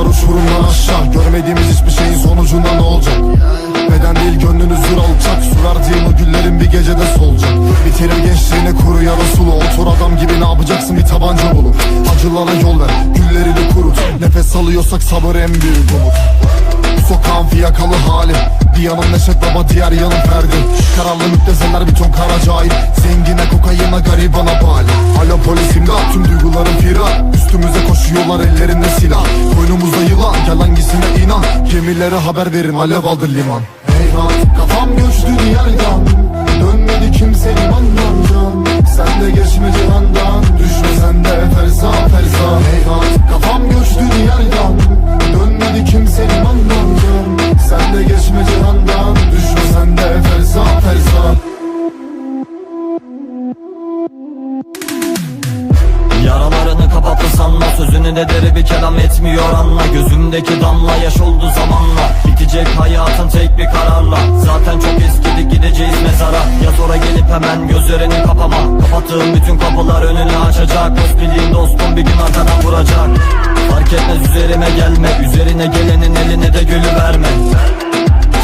Bıraktılar uçurumdan aşağı. Görmediğimiz hiçbir şeyin sonucunda ne olacak? Beden değil gönlünüz zür alacak. Su verdiğin o güllerin bir gecede solacak. Bitirir gençliğini kuru ya da sulu. Otur adam gibi ne yapacaksın? Bir tabanca bulup. Acılara yol ver güllerini kurut. Nefes alıyorsak sabır en büyük umut. Bu sokağın fiyakalı hali. Bir yanım Neşet Baba diğer yanım Ferdi. Kararlı müptezeler bir ton kara cahil. Zengine kokayına garibana bali. Alo polis imdat. Tüm duygularım firar. Üstümüze koşuyorlar ellerinde Gemilere haber verin alev aldı liman. Eyvah kafam göçtü diyardan. Dönmedi kimse limandan. Can Sen de geçme cihandan Düşme sen de ferza ferza. Eyvah kafam göçtü diyardan. Dönmedi kimse limandan. Can Sen de geçme cihandan Düşme sen de ferza ferza. Yaralarını kapattı sanma Sözünü de deri bir kelam etmiyor. Anla Gözündeki damla yaş oldu hemen gözlerini kapama. Kapattığım bütün kapılar önünü açacak. Dost bildiğin dostum bir gün arkadan vuracak. Fark etmez üzerime gelme. Üzerine gelenin eline de gülü verme.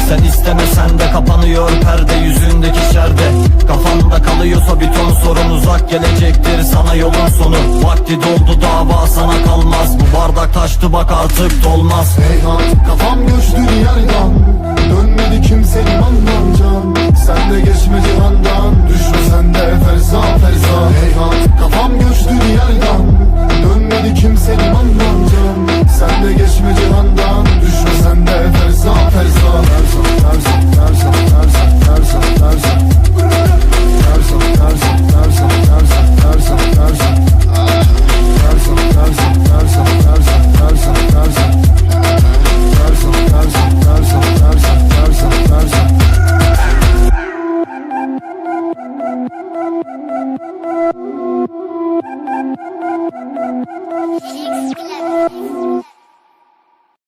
Sen istemesen de kapanıyor perde yüzündeki şerde. Kafanda kalıyorsa bir ton sorun uzak gelecektir sana yolun sonu. Vakti doldu dava sana kalmaz. Bu bardak taştı bak artık dolmaz. Eyvah kafam göçtü